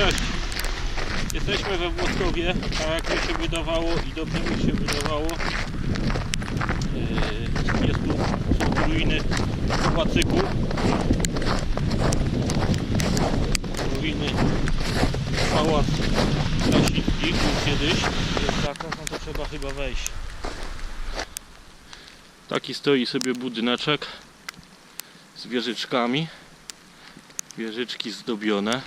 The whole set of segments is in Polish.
Cześć. Jesteśmy we Włostowie, a jak mi się wydawało i dobrze mi się wydawało, yy, jest tu, są tu ruiny pałacyku. Ruiny pałac był kiedyś. Jest no to trzeba chyba wejść. Taki stoi sobie budyneczek z wieżyczkami. Wieżyczki zdobione.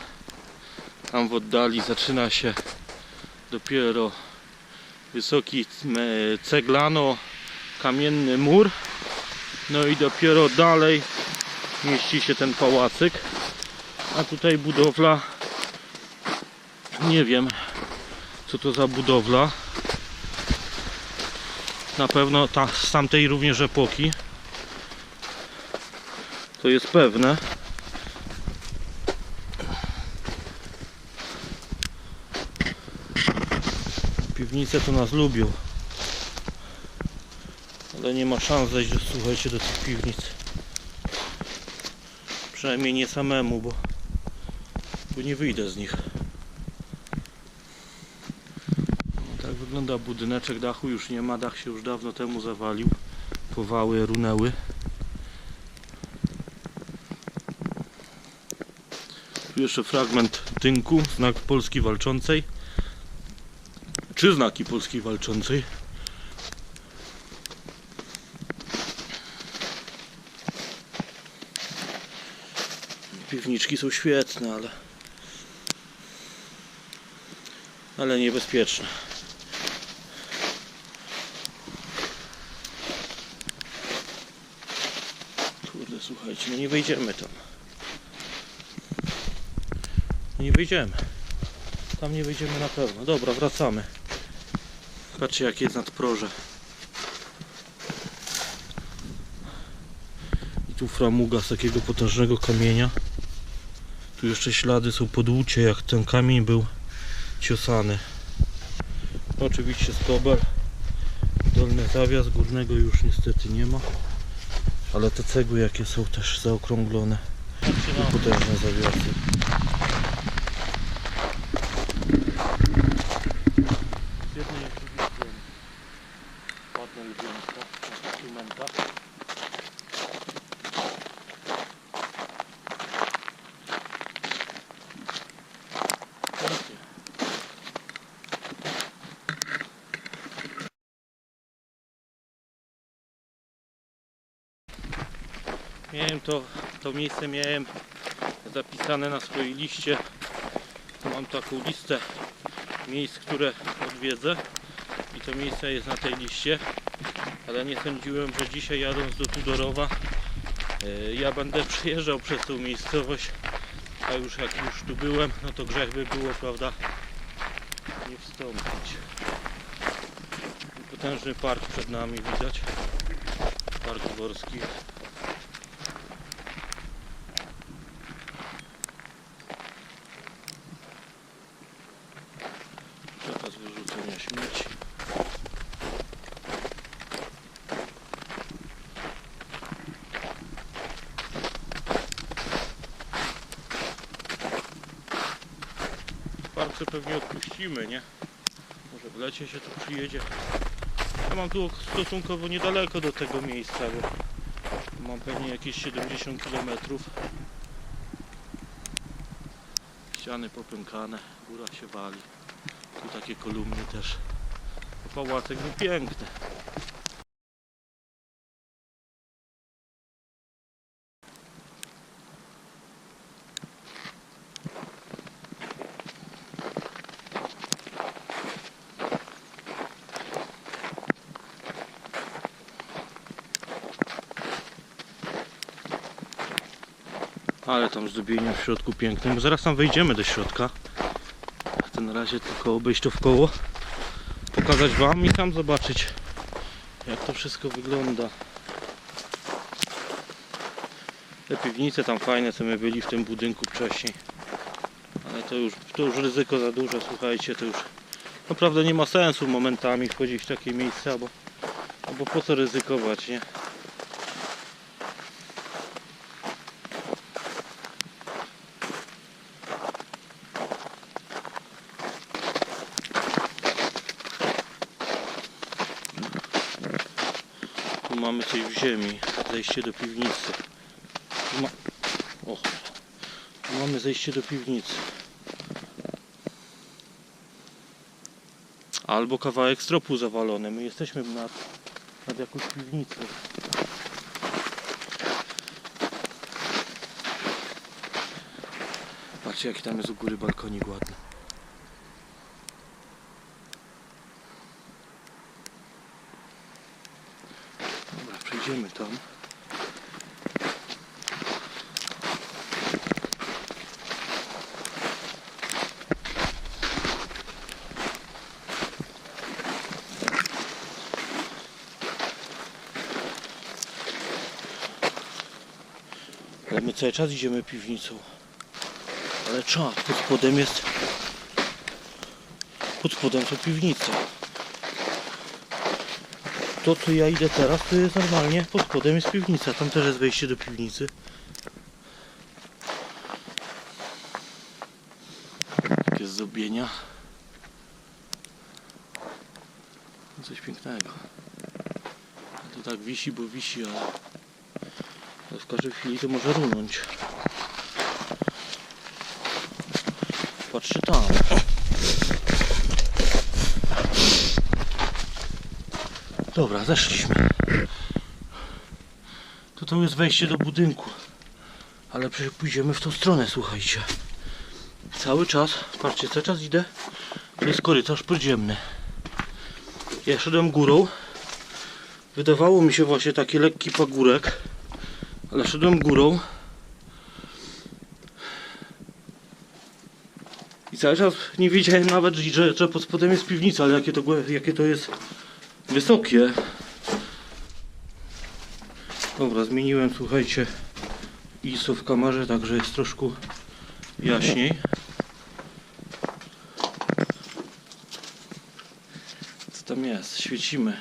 Tam w oddali zaczyna się dopiero wysoki m, ceglano-kamienny mur. No i dopiero dalej mieści się ten pałacyk. A tutaj budowla nie wiem co to za budowla. Na pewno ta, z tamtej również epoki. To jest pewne. Piwnice to nas lubią. Ale nie ma szans zejść słuchajcie, do tych piwnic. Przynajmniej nie samemu, bo, bo nie wyjdę z nich. Tak wygląda budyneczek, dachu już nie ma, dach się już dawno temu zawalił. Powały runęły. Tu jeszcze fragment tynku, znak Polski Walczącej. Czy znaki Polski Walczącej? Piwniczki są świetne, ale ale niebezpieczne. Kurde, słuchajcie, no nie wejdziemy tam. Nie wyjdziemy. Tam nie wyjdziemy na pewno. Dobra, wracamy. Patrzcie jakie jest nadproże. I tu framuga z takiego potężnego kamienia. Tu jeszcze ślady są podłucie, jak ten kamień był ciosany. Oczywiście skobel. Dolny zawias, górnego już niestety nie ma. Ale te cegły jakie są też zaokrąglone. Potężne zawiasy. Z jednej jak z drugiej strony. Ładne ulubienka Miałem to, to miejsce miałem zapisane na swojej liście. Mam taką listę miejsc, które odwiedzę i to miejsce jest na tej liście ale nie sądziłem, że dzisiaj jadąc do Tudorowa e, ja będę przejeżdżał przez tą miejscowość a już jak już tu byłem no to grzech by było prawda nie wstąpić. Potężny park przed nami widać? Park dworski Sobie pewnie odpuścimy, nie? Może w lecie się tu przyjedzie. Ja mam tu stosunkowo niedaleko do tego miejsca, bo mam pewnie jakieś 70 km. Ściany popękane, góra się wali. Tu takie kolumny też. Pałacek był piękny. Ale tam zdobienie w środku piękne. Bo zaraz tam wejdziemy do środka. Chcę na razie tylko obejść to w koło. Pokazać wam i tam zobaczyć jak to wszystko wygląda. Te piwnice tam fajne, co my byli w tym budynku wcześniej. Ale to już, to już ryzyko za duże, słuchajcie, to już naprawdę nie ma sensu momentami wchodzić w takie miejsca, bo, bo po co ryzykować, nie? mamy coś w ziemi. Zejście do piwnicy. Tu Ma... O. Tu mamy zejście do piwnicy. Albo kawałek stropu zawalony. My jesteśmy nad, nad jakąś piwnicą. Patrzcie jaki tam jest u góry balkonik ładny. Przejdziemy tam. Ale my cały czas idziemy piwnicą. Ale czad, pod spodem jest... Pod spodem to piwnica. To co ja idę teraz to jest normalnie, pod spodem jest piwnica. Tam też jest wejście do piwnicy. Takie zdobienia. Coś pięknego. To tak wisi, bo wisi, ale w każdej chwili to może runąć. Patrzcie tam. Dobra, zeszliśmy. To to jest wejście do budynku. Ale przecież pójdziemy w tą stronę, słuchajcie. Cały czas, patrzcie, cały czas idę. To jest korytarz podziemny. Ja szedłem górą. Wydawało mi się właśnie taki lekki pagórek. Ale szedłem górą. I cały czas nie wiedziałem nawet, że, że pod spodem jest piwnica, ale jakie to, jakie to jest wysokie. Dobra, zmieniłem, słuchajcie, ISO w kamerze, także jest troszkę jaśniej. Co tam jest? Świecimy.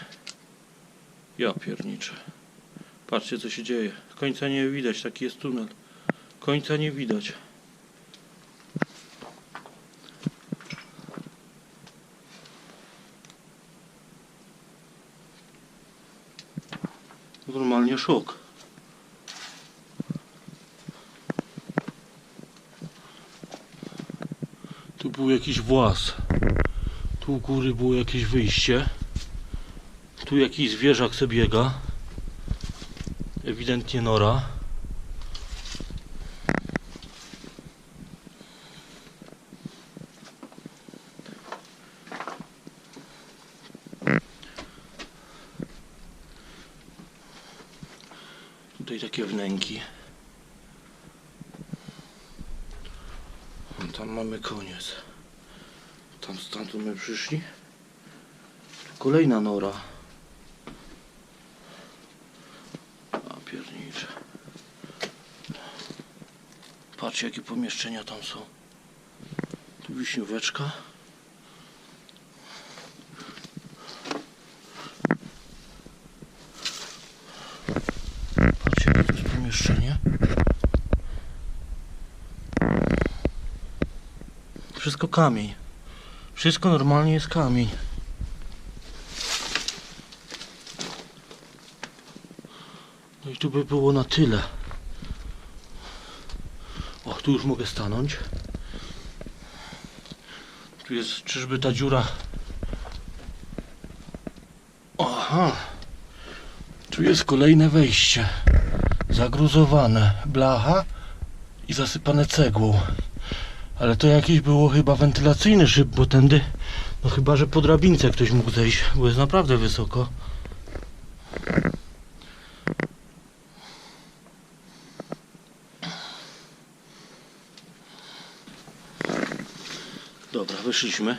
Ja pierniczę. Patrzcie co się dzieje. Końca nie widać, taki jest tunel. Końca nie widać. Szok. Tu był jakiś włas. Tu u góry było jakieś wyjście. Tu jakiś zwierzak sobie biega. Ewidentnie nora. Tutaj takie wnęki. Tam mamy koniec. Tam stamtąd my przyszli. Kolejna nora. A piernicze. Patrz jakie pomieszczenia tam są. Tu wiśnióweczka. Patrz jakie to jest pomieszczenie. Wszystko kamień. Wszystko normalnie jest kamień. No i tu by było na tyle. O, tu już mogę stanąć. Tu jest, czyżby ta dziura... Aha. Tu jest kolejne wejście. Zagruzowane. Blacha i zasypane cegłą. Ale to jakieś było chyba wentylacyjny szyb, bo tędy... No chyba, że po drabince ktoś mógł zejść, bo jest naprawdę wysoko. Dobra, wyszliśmy.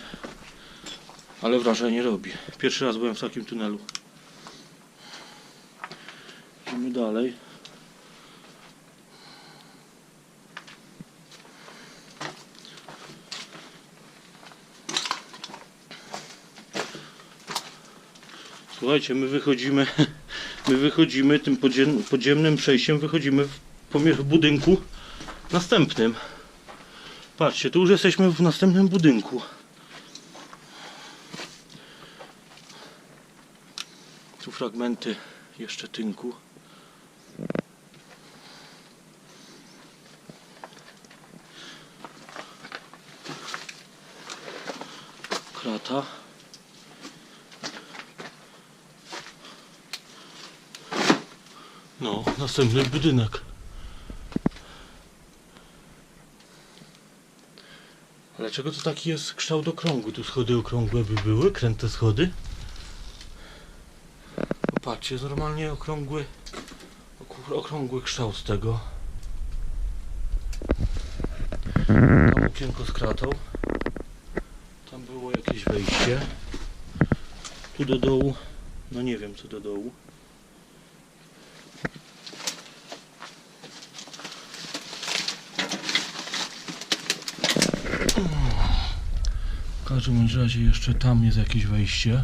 Ale wrażenie robi. Pierwszy raz byłem w takim tunelu. Idziemy dalej. Słuchajcie, my wychodzimy, my wychodzimy tym podziem, podziemnym przejściem, wychodzimy w, w budynku następnym. Patrzcie, tu już jesteśmy w następnym budynku. Tu fragmenty jeszcze tynku. Krata. No, następny budynek. Ale czego to taki jest kształt okrągły? Tu schody okrągłe by były, kręte schody. Popatrzcie, jest normalnie okrągły, ok- okrągły kształt tego. Tam okienko z kratą. Tam było jakieś wejście. Tu do dołu, no nie wiem co do dołu. Każdym razie jeszcze tam jest jakieś wejście.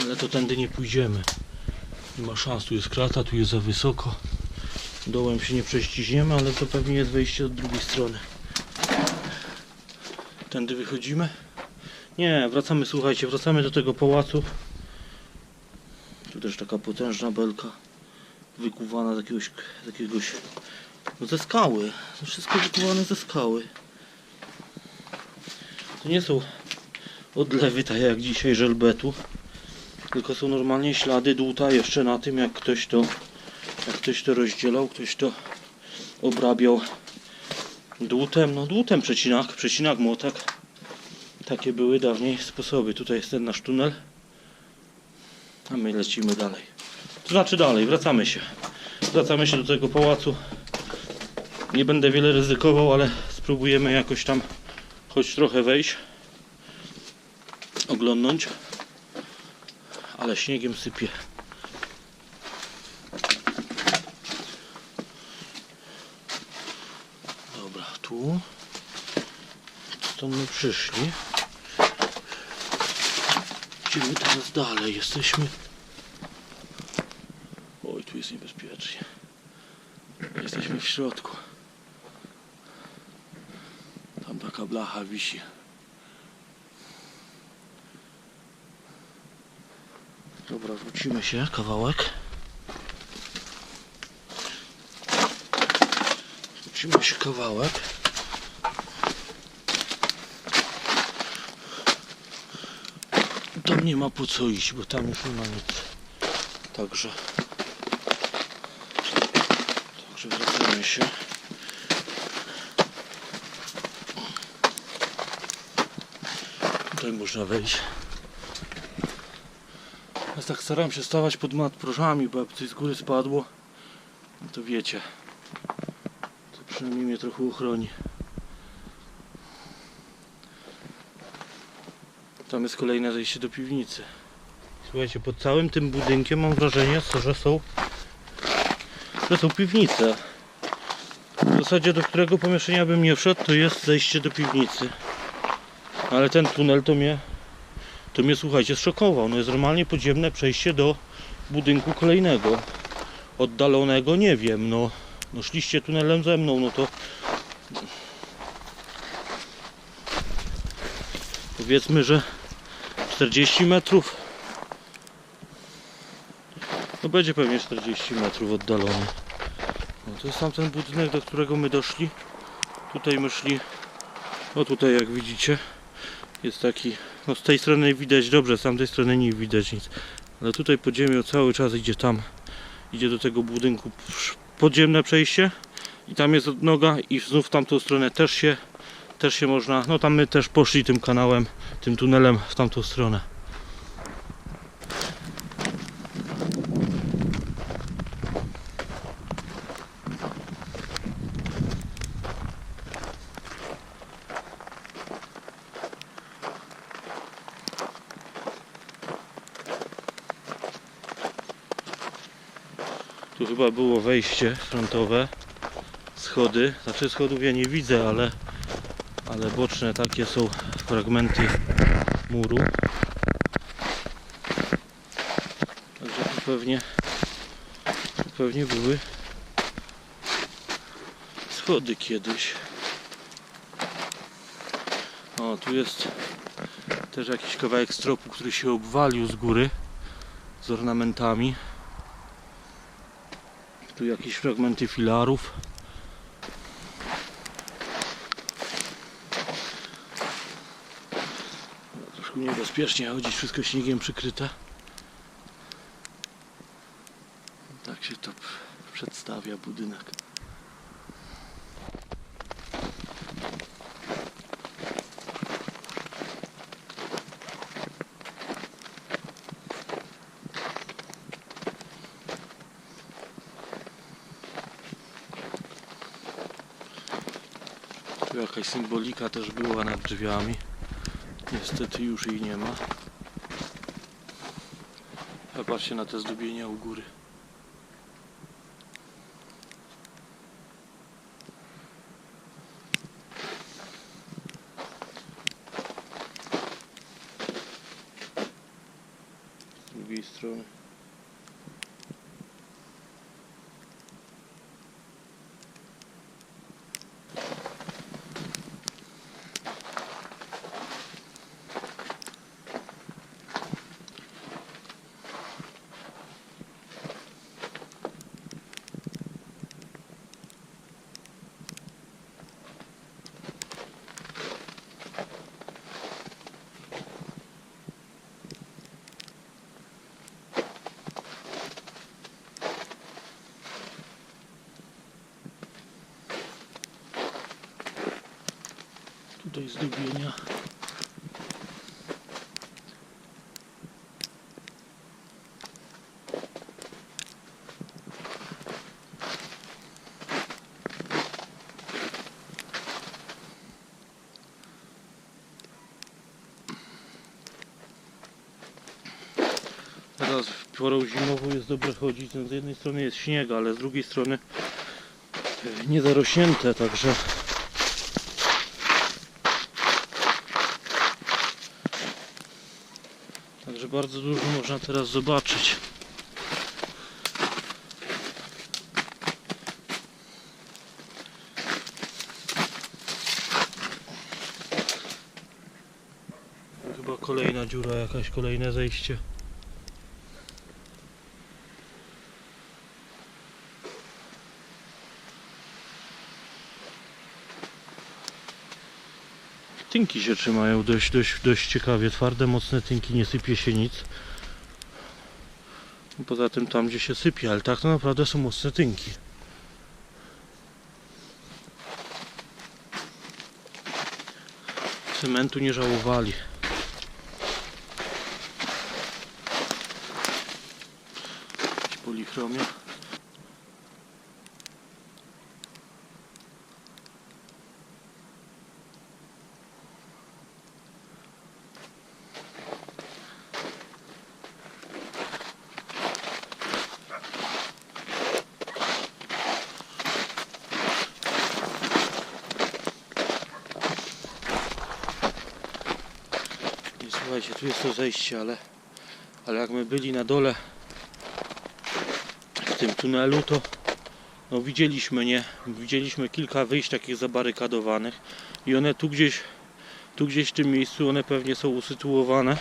Ale to tędy nie pójdziemy. Nie ma szans, tu jest krata, tu jest za wysoko. Dołem się nie prześciśniemy, ale to pewnie jest wejście od drugiej strony. Tędy wychodzimy? Nie, wracamy, słuchajcie, wracamy do tego pałacu. Też taka potężna belka wykuwana z jakiegoś, z jakiegoś no ze skały. To wszystko wykuwane ze skały. To nie są odlewy tak jak dzisiaj żelbetu, tylko są normalnie ślady dłuta jeszcze na tym jak ktoś to jak ktoś to rozdzielał, ktoś to obrabiał dłutem, no dłutem przecinak, przecinak młotek. Takie były dawniej sposoby. Tutaj jest ten nasz tunel. A my lecimy dalej. To znaczy dalej, wracamy się. Wracamy się do tego pałacu. Nie będę wiele ryzykował, ale spróbujemy jakoś tam choć trochę wejść. Oglądnąć. Ale śniegiem sypie. Dobra, tu. Stąd my przyszli. Idziemy teraz dalej. Jesteśmy. Oj, tu jest niebezpiecznie. Jesteśmy w środku. Tam taka blacha wisi. Dobra, wrócimy się kawałek. Wrócimy się kawałek. Nie ma po co iść, bo tam już nie ma nic. Także. Także wracamy się. Tutaj można wejść. Ja tak staram się stawać pod matprożami, bo jakby coś z góry spadło, no to wiecie. To przynajmniej mnie trochę uchroni. Tam jest kolejne zejście do piwnicy. Słuchajcie, pod całym tym budynkiem mam wrażenie, że są że są piwnice. W zasadzie do którego pomieszczenia bym nie wszedł, to jest zejście do piwnicy. Ale ten tunel to mnie to mnie słuchajcie zszokował. No jest normalnie podziemne przejście do budynku kolejnego. Oddalonego nie wiem, no, no szliście tunelem ze mną, no to powiedzmy, że 40 metrów. No będzie pewnie 40 metrów oddalony. No to jest tamten budynek, do którego my doszli. Tutaj my szli, o tutaj jak widzicie, jest taki, no z tej strony widać dobrze, z tamtej strony nie widać nic. Ale tutaj podziemie cały czas idzie tam, idzie do tego budynku podziemne przejście i tam jest odnoga i znów w tamtą stronę też się, też się można, no tam my też poszli tym kanałem, tym tunelem w tamtą stronę. Tu chyba było wejście frontowe, schody, znaczy schodów ja nie widzę, ale, ale boczne takie są fragmenty muru. Także tu pewnie, tu pewnie były schody kiedyś. O, tu jest też jakiś kawałek stropu, który się obwalił z góry z ornamentami. Tu jakieś fragmenty filarów. No, Troszkę niebezpiecznie chodzić, wszystko śniegiem przykryte. Tak się to przedstawia budynek. Tu jakaś symbolika też była nad drzwiami. Niestety już jej nie ma. A patrzcie na te zdobienia u góry. Z drugiej strony. Tutaj zdobienia. Teraz w porą zimową jest dobre chodzić. No, z jednej strony jest śnieg, ale z drugiej strony e, nie zarośnięte, także Także bardzo dużo można teraz zobaczyć. Chyba kolejna dziura, jakaś kolejne zejście. Tynki się trzymają dość, dość, dość ciekawie. Twarde, mocne tynki, nie sypie się nic. Poza tym tam, gdzie się sypie, ale tak to naprawdę są mocne tynki. Cementu nie żałowali. Jakieś Polichromia. I słuchajcie, tu jest to zejście, ale, ale jak my byli na dole w tym tunelu, to no widzieliśmy, nie? Widzieliśmy kilka wyjść takich zabarykadowanych i one tu gdzieś, tu gdzieś w tym miejscu, one pewnie są usytuowane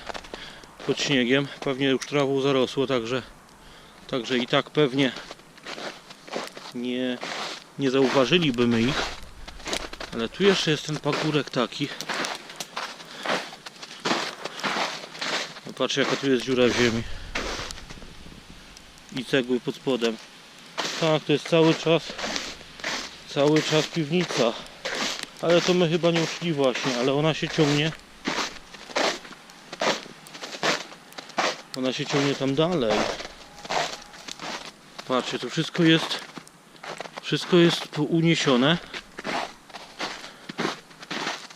pod śniegiem. Pewnie już trawą zarosło, także, także i tak pewnie nie, nie zauważyliby ich. Ale tu jeszcze jest ten pagórek taki. No patrz jaka tu jest dziura w ziemi. I cegły pod spodem. Tak, to jest cały czas cały czas piwnica. Ale to my chyba nie uszli właśnie, ale ona się ciągnie. Ona się ciągnie tam dalej. Patrzcie, to wszystko jest wszystko jest uniesione.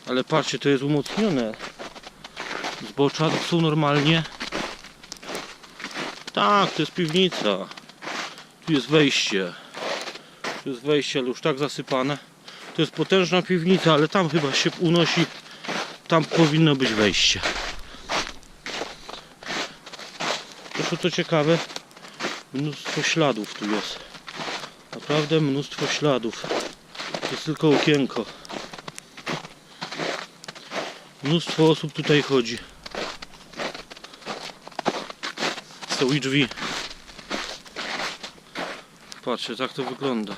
Ale patrzcie, to jest umocnione. Zbocza są normalnie. Tak, to jest piwnica. Tu jest wejście. Tu jest wejście, ale już tak zasypane. To jest potężna piwnica, ale tam chyba się unosi. Tam powinno być wejście. To co ciekawe, mnóstwo śladów tu jest. Naprawdę mnóstwo śladów. To jest tylko okienko. Mnóstwo osób tutaj chodzi. Są i drzwi. Patrzcie, tak to wygląda.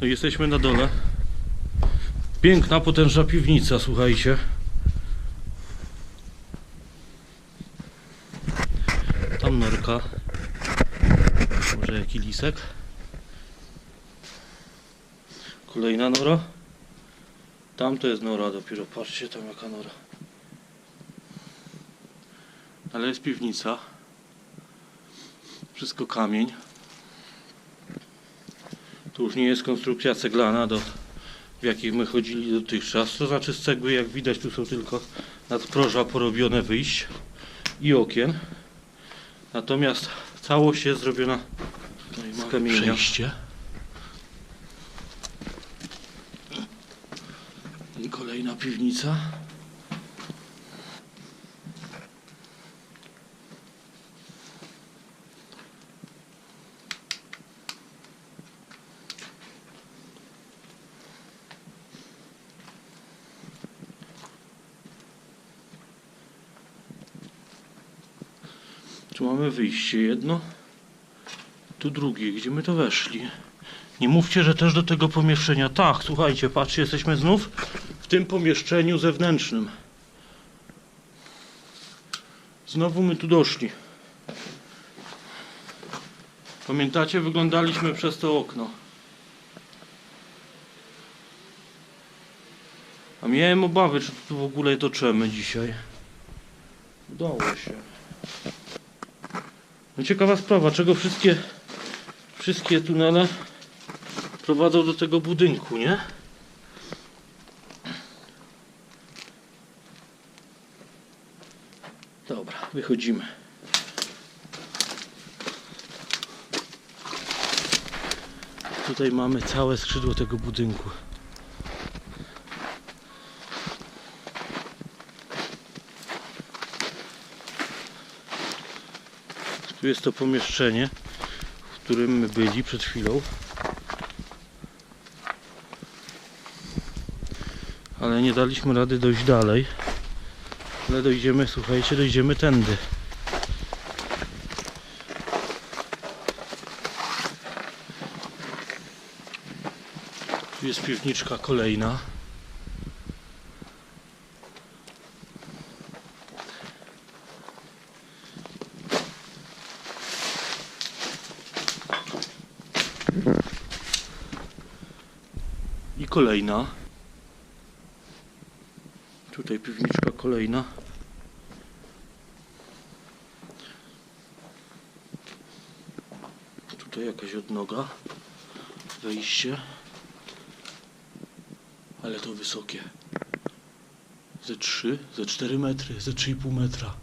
No jesteśmy na dole. Piękna, potężna piwnica, słuchajcie. Tam norka. Może jaki lisek. Kolejna nora. Tam to jest nora dopiero. Patrzcie tam jaka nora. Ale jest piwnica. Wszystko kamień. Tu już nie jest konstrukcja ceglana, do, w jakich my chodzili dotychczas. To znaczy z cegły, jak widać, tu są tylko nadproża porobione wyjść i okien. Natomiast całość jest zrobiona z kamienia. Przejście. I kolejna piwnica. Tu mamy wyjście jedno, tu drugie, gdzie my to weszli. Nie mówcie, że też do tego pomieszczenia. Tak, słuchajcie, patrzcie, jesteśmy znów w tym pomieszczeniu zewnętrznym. Znowu my tu doszli. Pamiętacie, wyglądaliśmy przez to okno. A miałem obawy, czy tu w ogóle dotrzemy dzisiaj. Udało się. No ciekawa sprawa, czego wszystkie wszystkie tunele prowadzą do tego budynku, nie? Dobra, wychodzimy. Tutaj mamy całe skrzydło tego budynku. Tu jest to pomieszczenie, w którym my byli przed chwilą. Ale nie daliśmy rady dojść dalej. Ale dojdziemy, słuchajcie, dojdziemy tędy. Tu jest piwniczka kolejna. I kolejna. Tutaj piwniczka kolejna. Tutaj jakaś odnoga. Wejście. Ale to wysokie. Ze 3, ze 4 metry, ze 3,5 metra.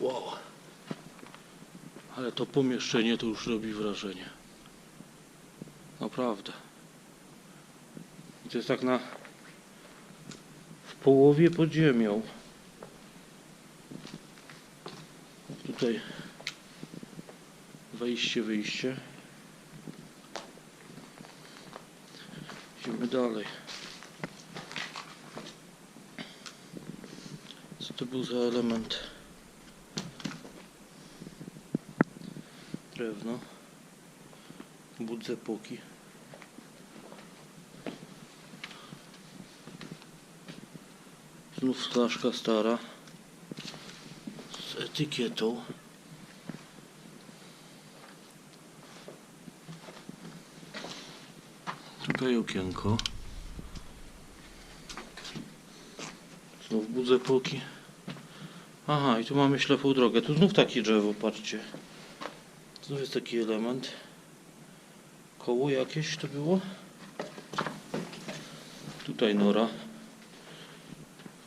Wow. Ale to pomieszczenie to już robi wrażenie. Naprawdę. I to jest tak na w połowie pod ziemią. Tutaj wejście, wyjście. Idziemy dalej. Co to był za element? Drewno. But z. Znów flaszka stara. Z etykietą. Tutaj okienko. Znów but z. Aha, i tu mamy ślepą drogę. Tu znów takie drzewo, patrzcie. Znów jest taki element. Koło jakieś to było? Tutaj nora.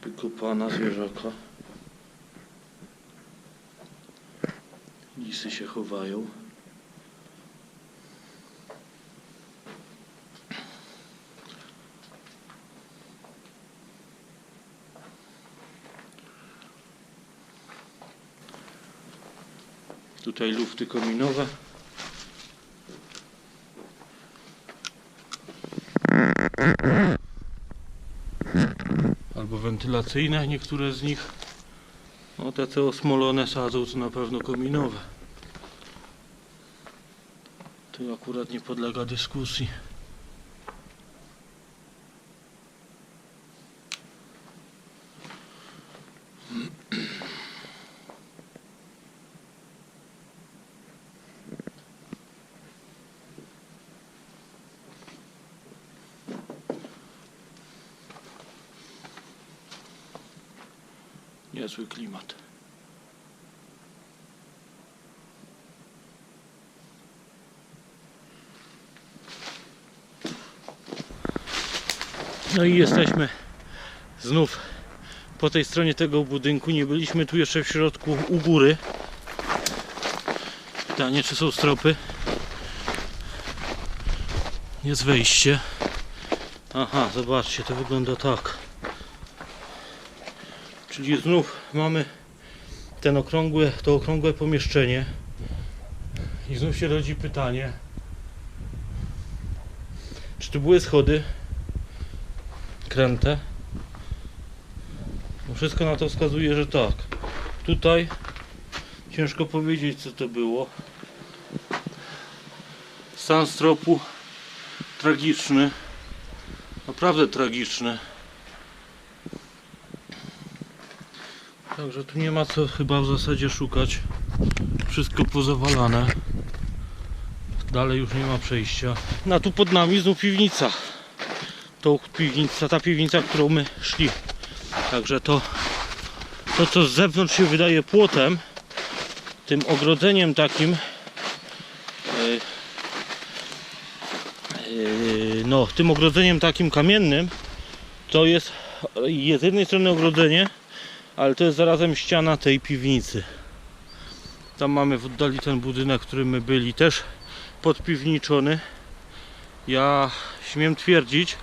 Wykopana zwierzaka. Lisy się chowają. Tutaj lufty kominowe. Albo wentylacyjne, niektóre z nich. No te co osmolone sadzą, to na pewno kominowe. To akurat nie podlega dyskusji. Niezły klimat. No i jesteśmy znów po tej stronie tego budynku. Nie byliśmy tu jeszcze w środku u góry. Pytanie, czy są stropy? Jest wejście. Aha, zobaczcie, to wygląda tak. Czyli znów mamy ten okrągłe, to okrągłe pomieszczenie. I znów się rodzi pytanie, czy tu były schody kręte? No wszystko na to wskazuje, że tak. Tutaj ciężko powiedzieć, co to było. Stan stropu tragiczny. Naprawdę tragiczny. Także tu nie ma co chyba w zasadzie szukać. Wszystko pozawalane. Dalej już nie ma przejścia. No tu pod nami znów piwnica. To piwnica, ta piwnica, którą my szli. Także to, to co z zewnątrz się wydaje płotem, tym ogrodzeniem takim, yy, yy, no tym ogrodzeniem takim kamiennym, to jest, jest z jednej strony ogrodzenie, ale to jest zarazem ściana tej piwnicy. Tam mamy w oddali ten budynek, w którym my byli, też podpiwniczony. Ja śmiem twierdzić,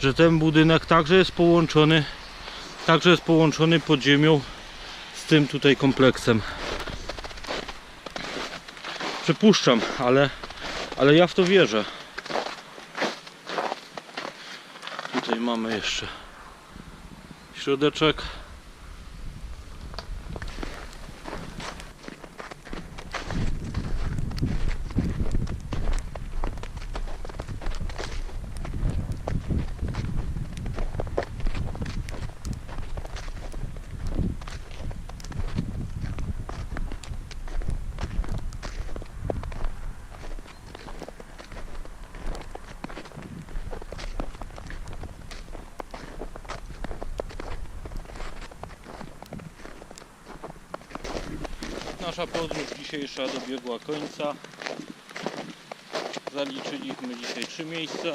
że ten budynek także jest połączony, także jest połączony pod ziemią z tym tutaj kompleksem. Przypuszczam, ale, ale ja w to wierzę. Tutaj mamy jeszcze środeczek. Nasza podróż dzisiejsza dobiegła końca. Zaliczyliśmy dzisiaj trzy miejsca.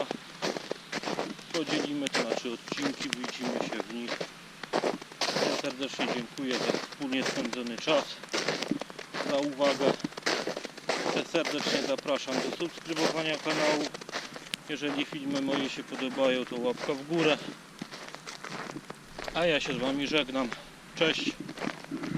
Podzielimy to na trzy odcinki, widzimy się w nich. Ja serdecznie dziękuję za wspólnie spędzony czas, za uwagę. Ja serdecznie zapraszam do subskrybowania kanału. Jeżeli filmy moje się podobają, to łapka w górę. A ja się z Wami żegnam. Cześć.